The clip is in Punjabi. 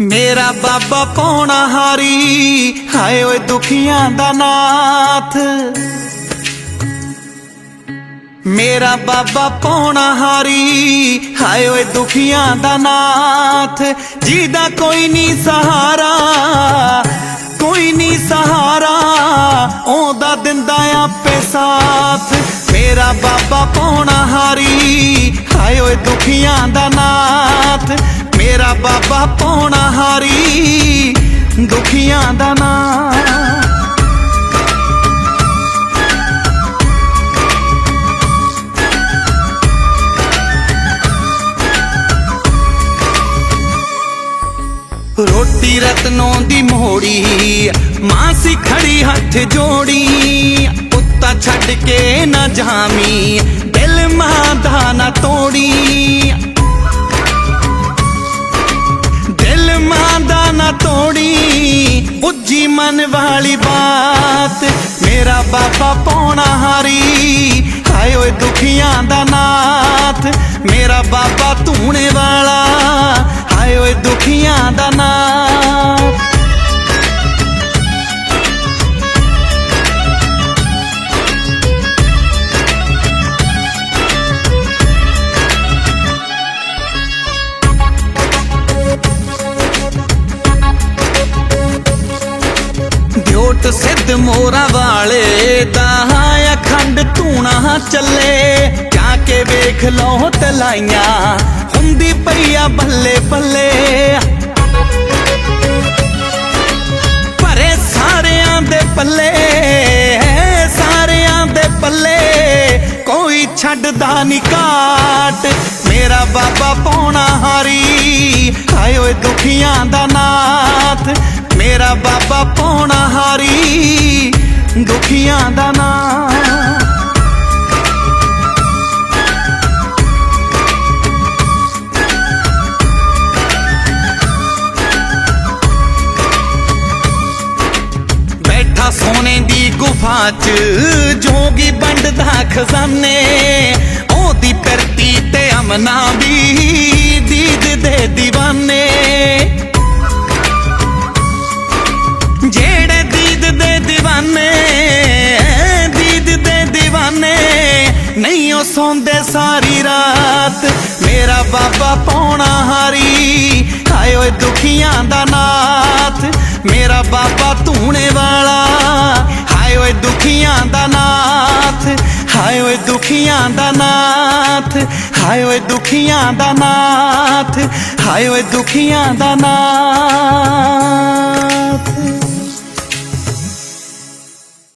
ਮੇਰਾ ਬਾਬਾ ਪੌਣਾ ਹਾਰੀ? ਹਾਏ ਓਏ ਦੁਖੀਆਂ ਦਾ ਨਾਥ। ਮੇਰਾ ਬਾਬਾ ਪੌਣਾ ਹਾਰੀ? ਹਾਏ ਓਏ ਦੁਖੀਆਂ ਦਾ ਨਾਥ। ਜਿਹਦਾ ਕੋਈ ਨਹੀਂ ਸਹਾਰਾ, ਕੋਈ ਨਹੀਂ ਸਹਾਰਾ, ਉਹਦਾ ਦਿੰਦਾ ਆਪੇ ਸਾਥ ਮੇਰਾ ਬਾਬਾ ਪੌਣਾ ਹਾਰੀ? ਹਾਏ ਓਏ ਦੁਖੀਆਂ ਦਾ ਨਾਥ। ਮੇਰਾ ਬਾਬਾ ਪੌਣਾ ਹਾਰੀ, ਦੁਖੀਆਂ ਦਾ ਨਾਂ। ਰੋਟੀ ਰਤਨੋਂ ਦੀ ਮੋੜੀ ਮਾਂ ਸੀ ਖੜੀ ਹੱਥ ਜੋੜੀ, ਉੱਤਾ ਛੱਡ ਕੇ ਨਾ ਜਾਮੀ ਦਿਲ ਮਾਂ ਦਾ ਨਾ ਤੋੜੀ। ਤੋੜੀ ਮਨ ਵਾਲੀ ਬਾਤ। ਮੇਰਾ ਬਾਬਾ ਪੌਣਾ ਹਾਰੀ, ਹਾਏ ਓਏ ਦੁਖੀਆਂ ਦਾ ਨਾਥ। ਮੇਰਾ ਬਾਬਾ ਧੂਣੇ ਵਾਲਾ, ਹਾਏ ਓਏ ਦੁਖੀਆਂ ਦਾ ਦਿਓਟ ਸਿੱਧ ਮੋਰਾ ਵਾਲੇ ਦਾ ਅਖੰਡ ਧੂਣਾ ਚੱਲੇ। ਜਾ ਕੇ ਵੇਖ ਲਓ ਤਲਾਈਆਂ, ਹੁੰਦੀ ਪਈਆ ਬੱਲੇ ਬੱਲੇ। ਪਰੇ ਸਾਰਿਆਂ ਦੇ ਪੱਲੇ, ਸਾਰਿਆਂ ਦੇ ਪੱਲੇ। ਕੋਈ ਛੱਡਦਾ ਨਹੀਂ ਕਾਟ, ਮੇਰਾ ਬਾਬਾ ਪੌਣਾ ਹਾਰੀ। ਹਾਏ ਓਏ ਦੁਖੀਆਂ ਦਾ ਨਾਥ, ਮੇਰਾ ਬਾਬਾ ਸੋਨੇ ਦੀ ਗੁਫਾ 'ਚ ਜੋਗੀ ਵੰਡਦਾ ਖਜ਼ਾਨੇ। ਉਹਦੀ ਧਰਤੀ ਤੇ ਅਮਨਾ ਵੀ ਦੀਦ ਦੇ دیਵਾਨੇ ਜਿਹੜੇ ਦੀਦ ਦੇ دیਵਾਨੇ ਦੀਦ ਦੇ دیਵਾਨੇ ਨਹੀਂ ਉਹ ਸੌਂਦੇ ਸਾਰੀ ਰਾਤ। ਮੇਰਾ ਬਾਬਾ ਪੌਣਾ ਹਾਰੀ, ਹਾਏ ਓਏ ਦੁਖੀਆਂ ਦਾ ਨਾਥ। ਮੇਰਾ ਬਾਬਾ ਤੂੰ ਦੁਖੀਆਂ ਦਾ ਨਾਥ। ਹਾਏ ਓਏ ਦੁਖੀਆਂ ਦਾ ਨਾਥ। ਹਾਏ ਓਏ ਦੁਖੀਆਂ ਦਾ ਨਾਥ।